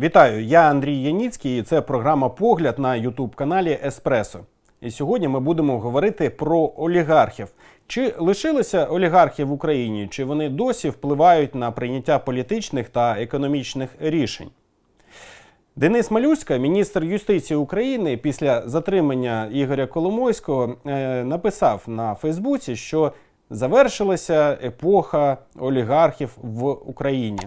Вітаю, я Андрій Яніцький. і Це програма Погляд на Ютуб каналі Еспресо. І сьогодні ми будемо говорити про олігархів. Чи лишилися олігархи в Україні, чи вони досі впливають на прийняття політичних та економічних рішень? Денис Малюська, міністр юстиції України, після затримання Ігоря Коломойського е, написав на Фейсбуці, що завершилася епоха олігархів в Україні.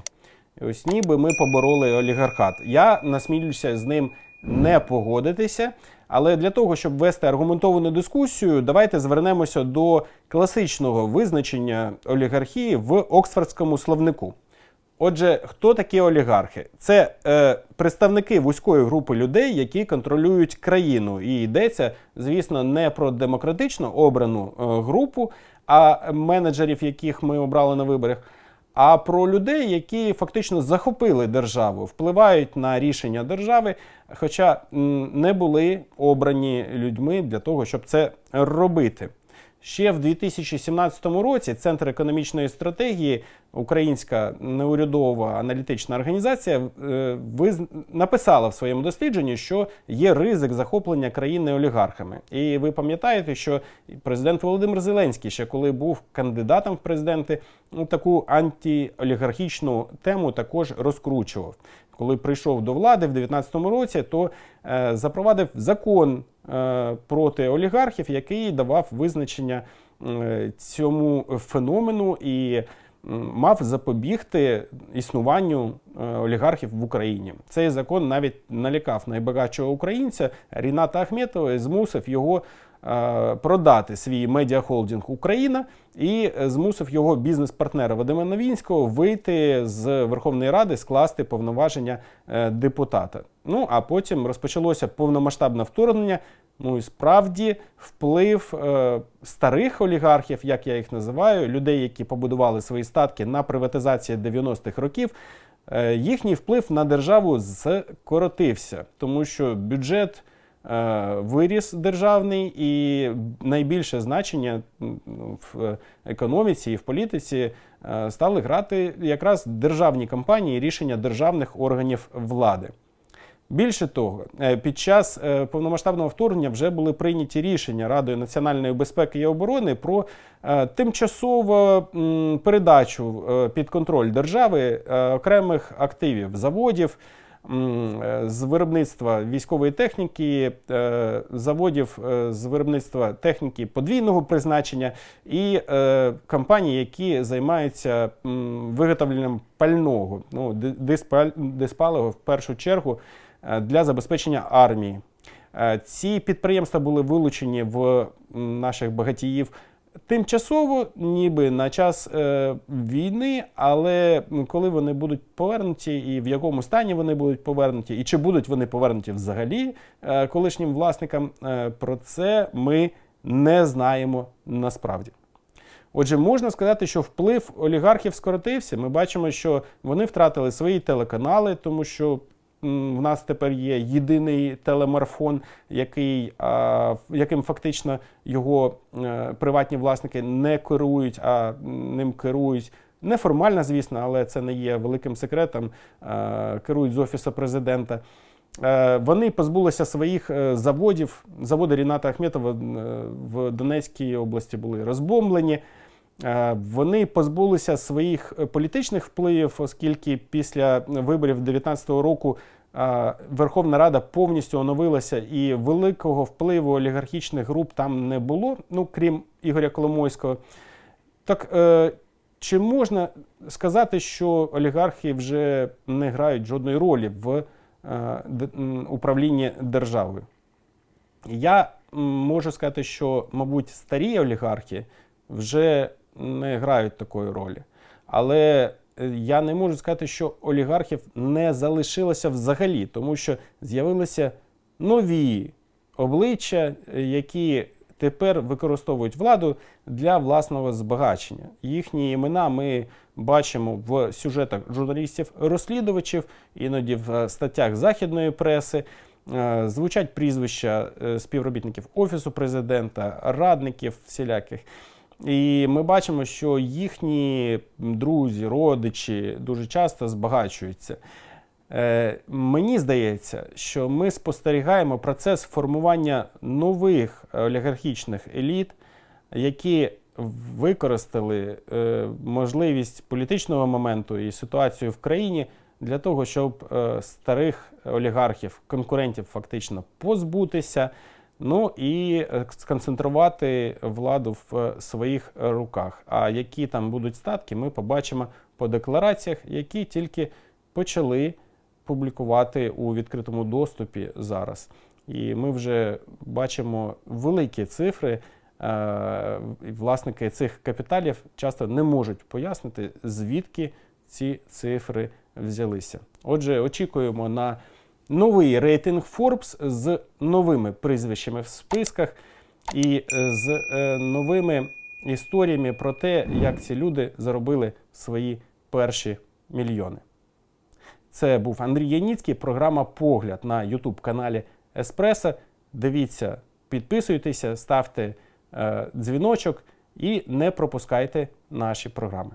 Ось ніби ми побороли олігархат. Я насмілюся з ним не погодитися. Але для того, щоб вести аргументовану дискусію, давайте звернемося до класичного визначення олігархії в Оксфордському словнику. Отже, хто такі олігархи? Це е, представники вузької групи людей, які контролюють країну. І йдеться, звісно, не про демократично обрану е, групу, а менеджерів, яких ми обрали на виборах, а про людей, які фактично захопили державу, впливають на рішення держави, хоча не були обрані людьми для того, щоб це робити. Ще в 2017 році Центр економічної стратегії, українська неурядова аналітична організація, е, написала в своєму дослідженні, що є ризик захоплення країни олігархами. І ви пам'ятаєте, що президент Володимир Зеленський, ще коли був кандидатом в президенти, ну, таку антиолігархічну тему також розкручував. Коли прийшов до влади в 2019 році, то е, запровадив закон проти олігархів, який давав визначення е, цьому феномену і мав запобігти існуванню е, олігархів в Україні. Цей закон навіть налякав найбагатшого українця Ріната Ахметова і змусив його е, продати свій медіахолдинг Україна і е, змусив його бізнес-партнера Вадима Новінського вийти з Верховної Ради, скласти повноваження е, депутата. Ну а потім розпочалося повномасштабне вторгнення. Ну і справді вплив е, старих олігархів, як я їх називаю, людей, які побудували свої статки на приватизації 90-х років. е, Їхній вплив на державу скоротився, тому що бюджет е, виріс державний, і найбільше значення в економіці і в політиці е, стали грати якраз державні компанії, рішення державних органів влади. Більше того, е, під час е, повномасштабного вторгнення вже були прийняті рішення Радою національної безпеки і оборони про е, тимчасову передачу е, під контроль держави е, окремих активів заводів. Е, З виробництва військової техніки, е, заводів е, з виробництва техніки подвійного призначення і компаній, які займаються виготовленням пального, ну, ди- диспаль- диспаливо в першу чергу для забезпечення армії. Ці підприємства були вилучені в наших багатіїв тимчасово, ніби на час е, війни, але коли вони будуть повернуті, і в якому стані вони будуть повернуті, і чи будуть вони повернуті взагалі е, колишнім власникам, е, про це ми не знаємо насправді. Отже, можна сказати, що вплив олігархів скоротився. Ми бачимо, що вони втратили свої телеканали, тому що в нас тепер є єдиний телемарафон, який, яким фактично його е, приватні власники не керують, а ним керують. Неформально, звісно, але це не є великим секретом. е, Керують з офісу президента. Е, Вони позбулися своїх заводів. Заводи Ріната Ахметова в Донецькій області були розбомблені. Е, Вони позбулися своїх е, політичних впливів, оскільки після виборів 2019 року е, Верховна Рада повністю оновилася і великого впливу олігархічних груп там не було, ну крім Ігоря Коломойського. Так чи можна сказати, що олігархи вже не грають жодної ролі в управлінні державою? Я можу сказати, що, мабуть, старі олігархи вже не грають такої ролі. Але е, я не можу сказати, що олігархів не залишилося взагалі, тому що з'явилися нові обличчя, е, які тепер використовують владу для власного збагачення. Їхні імена ми бачимо в сюжетах журналістів-розслідувачів, іноді в е, статтях західної преси. Звучать прізвища співробітників Офісу президента, радників всіляких. І ми бачимо, що їхні друзі, родичі дуже часто збагачуються. Е, мені здається, що ми спостерігаємо процес формування нових олігархічних еліт, які використали е, можливість політичного моменту і ситуацію в країні для того, щоб е, старих олігархів, конкурентів фактично позбутися. Ну і е, сконцентрувати владу в е, своїх руках. А які там будуть статки, ми побачимо по деклараціях, які тільки почали публікувати у відкритому доступі зараз. І ми вже бачимо великі цифри. Е, Власники цих капіталів часто не можуть пояснити, звідки ці цифри взялися. Отже, очікуємо на новий рейтинг Forbes з новими прізвищами в списках і е, з е, новими історіями про те, як ці люди заробили свої перші мільйони. Це був Андрій Яніцький, програма Погляд на YouTube каналі Еспресо. Дивіться, підписуйтеся, ставте е, дзвіночок і не пропускайте наші програми.